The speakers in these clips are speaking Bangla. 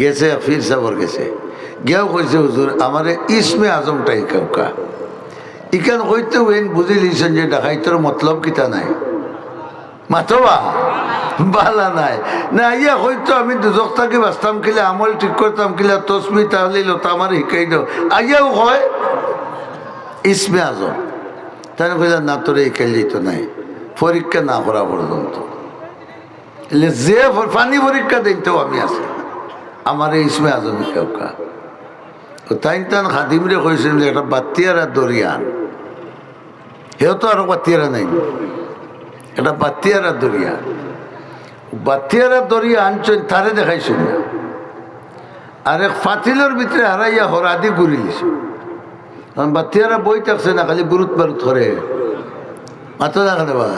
গেছে, ফির সাবর গেছে। গিয়াও কইছে, হুজুর, আমারে ইসমে আজমটাই কাউকা ইকান হইতে ওইন বুঝি লিছেন যে ডাকাইতর মতলব কিতা নাই। মাতবা? বালা নাই। না, ইয়া হয়তো আমি দুজক থাকি বাঁচতাম কিলে, আমল ঠিক করতাম কিলে তসমি তাহলে লতা আমার শিকাই দাও। আইয়াও হয় ইসমে আজম। তাই কইলা, না, তোরে শিকাই যেত নাই। পরীক্ষা না করা পর্যন্ত। যে পানি পরীক্ষা দিতেও আমি আছি। আমার এই ইসমে আজমি কেউকা তো তাই তান খাদিমরে কইছিল যে একটা বাতিয়ারা দরিয়ান। সেও তো আরও বাতিয়ারা নাই। এটা বাতিয়ারা দরিয়া বাতিয়ারা দরিয়া আনছেন তারে দেখাইছিল না। আর এক ফাতিলের ভিতরে হারাইয়া হরাদি ঘুরি দিছে। কারণ বাতিয়ারা বই থাকছে না, খালি বুরুত বারুত করে মাথা দেখা দেবা।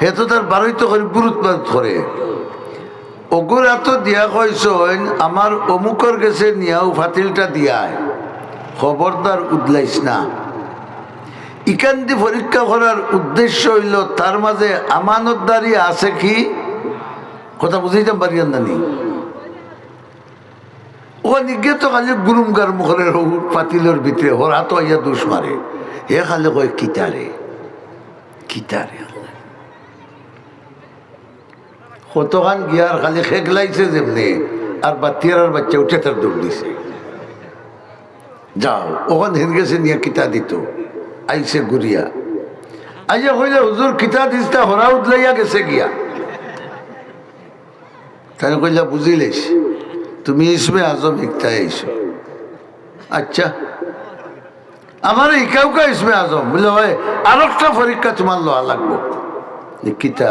হে তো তার বারোইতো করে বুরুত বারুত করে অগুর এত দিয়া কইসন আমার অমুকর গেছে নিয়াও ফাতিলটা দিয়ায় খবরদার উদলাইস না। ইকান্তি পরীক্ষা করার উদ্দেশ্য হইল তার মাঝে আমানতদারি আছে কি? কথা বুঝাইতাম পারিয়ান নানি ও নিগে তো খালি গুরুমগার মুখরের পাতিলের ভিতরে ওর হাত ইয়া দুষ মারে হে খালি কয় কিতারে কিতারে কতখান গিয়ার খালি খেগলাইছে যেমনি, আর বাতিয়ার বাচ্চা উঠে তার দৌড় দিছে। যাও, ওখান হেন গেছে নিয়ে কিতা দিত। আইসে ঘুরিয়া আইয়া কইলে, হুজুর, কিতা দিস্তা হরা উদলাইয়া গেছে গিয়া। তাই কইলা, বুঝিলেস, তুমি ইসমে আজম ইকতা আইসো আচ্ছা আমার ইকাউকা ইসমে আজম? বলে হয় আর একটা পরীক্ষা তোমার লওয়া লাগবো। কিতা?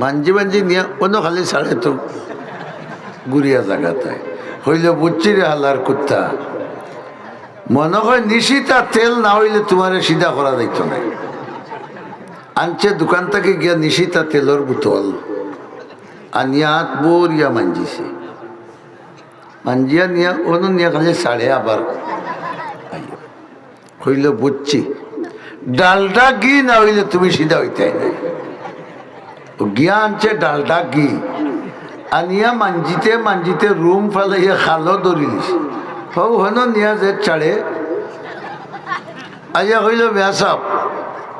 মাঞ্জি মাঞ্জি নিয়ে অন্য খালি সাড়ে তো গুড়িয়া জায়গাটায় হইলে বুঝছি রে হালার কুত্তা। মনে হয় নিশিতা তেল না হইলে তোমারে সিধা করা যাইত না। আনছে দোকান থেকে গিয়া নিশিতা তেলের বোতল। আনিয়া হাত বরিয়া মাঞ্জিছে মাঞ্জিয়া নিয়া, অন্য নিয়ে খালি সাড়ে আবার। হইলে বুঝছি ডালটা ঘি না হইলে তুমি সিধা হইতে নাই। গিয়া আনছে ডালটা ঘি আনিয়া মাঞ্জিতে মাঞ্জিতে রুম ফেলাইয়া খালো দিছে হৌ হন নিয়া যে চাড়ে আইয়া কইল ব্যাসাব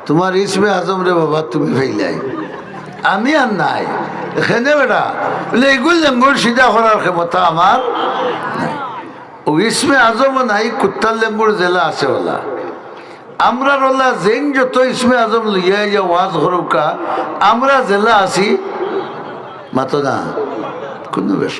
তোমার ইসমে আজম রে বাবা তুমি ফেইলাই আমি আর নাই এখানে বেটা বলে এগুল লেঙ্গুর সিধা করার ক্ষমতা আমার ও ইসমে আজম নাই কুত্তার লেঙ্গুর জেলা আছে ওলা আমরা রোলা জেন যত ইসমে আজম লিয়া ইয়া ওয়াজ হরুকা আমরা জেলা আছি মাতো না কোনো বেশ